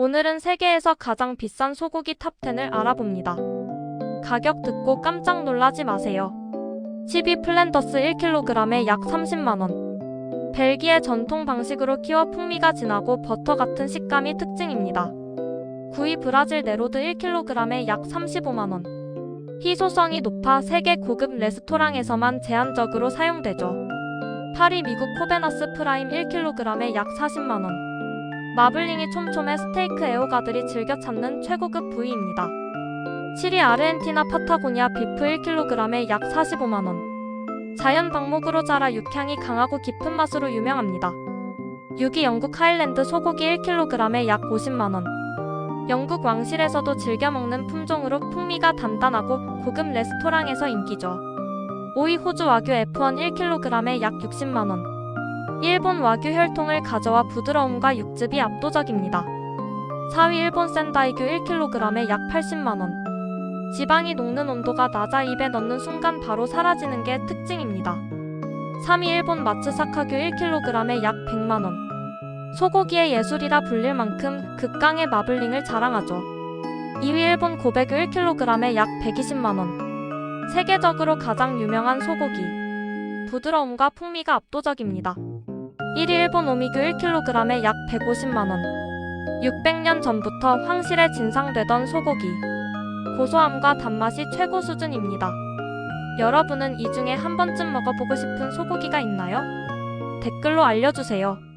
오늘은 세계에서 가장 비싼 소고기 탑10을 알아봅니다. 가격 듣고 깜짝 놀라지 마세요. 12 플랜더스 1kg에 약 30만원. 벨기에 전통 방식으로 키워 풍미가 진하고 버터 같은 식감이 특징입니다. 9위 브라질 네로드 1kg에 약 35만원. 희소성이 높아 세계 고급 레스토랑에서만 제한적으로 사용되죠. 8위 미국 코베나스 프라임 1kg에 약 40만원. 마블링이 촘촘해 스테이크 애호가들이 즐겨 찾는 최고급 부위입니다. 7위 아르헨티나 파타고니아 비프 1kg에 약 45만원. 자연 방목으로 자라 육향이 강하고 깊은 맛으로 유명합니다. 6위 영국 하일랜드 소고기 1kg에 약 50만원. 영국 왕실에서도 즐겨 먹는 품종으로 풍미가 단단하고 고급 레스토랑에서 인기죠. 5위 호주 와규 F1 1kg에 약 60만원. 일본 와규 혈통을 가져와 부드러움과 육즙이 압도적입니다. 4위 일본 센다이규 1kg에 약 80만원. 지방이 녹는 온도가 낮아 입에 넣는 순간 바로 사라지는 게 특징입니다. 3위 일본 마츠사카규 1kg에 약 100만원. 소고기의 예술이라 불릴 만큼 극강의 마블링을 자랑하죠. 2위 일본 고백유 1kg에 약 120만원. 세계적으로 가장 유명한 소고기. 부드러움과 풍미가 압도적입니다. 1위 일본 오미규 1kg에 약 150만원. 600년 전부터 황실에 진상되던 소고기. 고소함과 단맛이 최고 수준입니다. 여러분은 이 중에 한 번쯤 먹어보고 싶은 소고기가 있나요? 댓글로 알려주세요.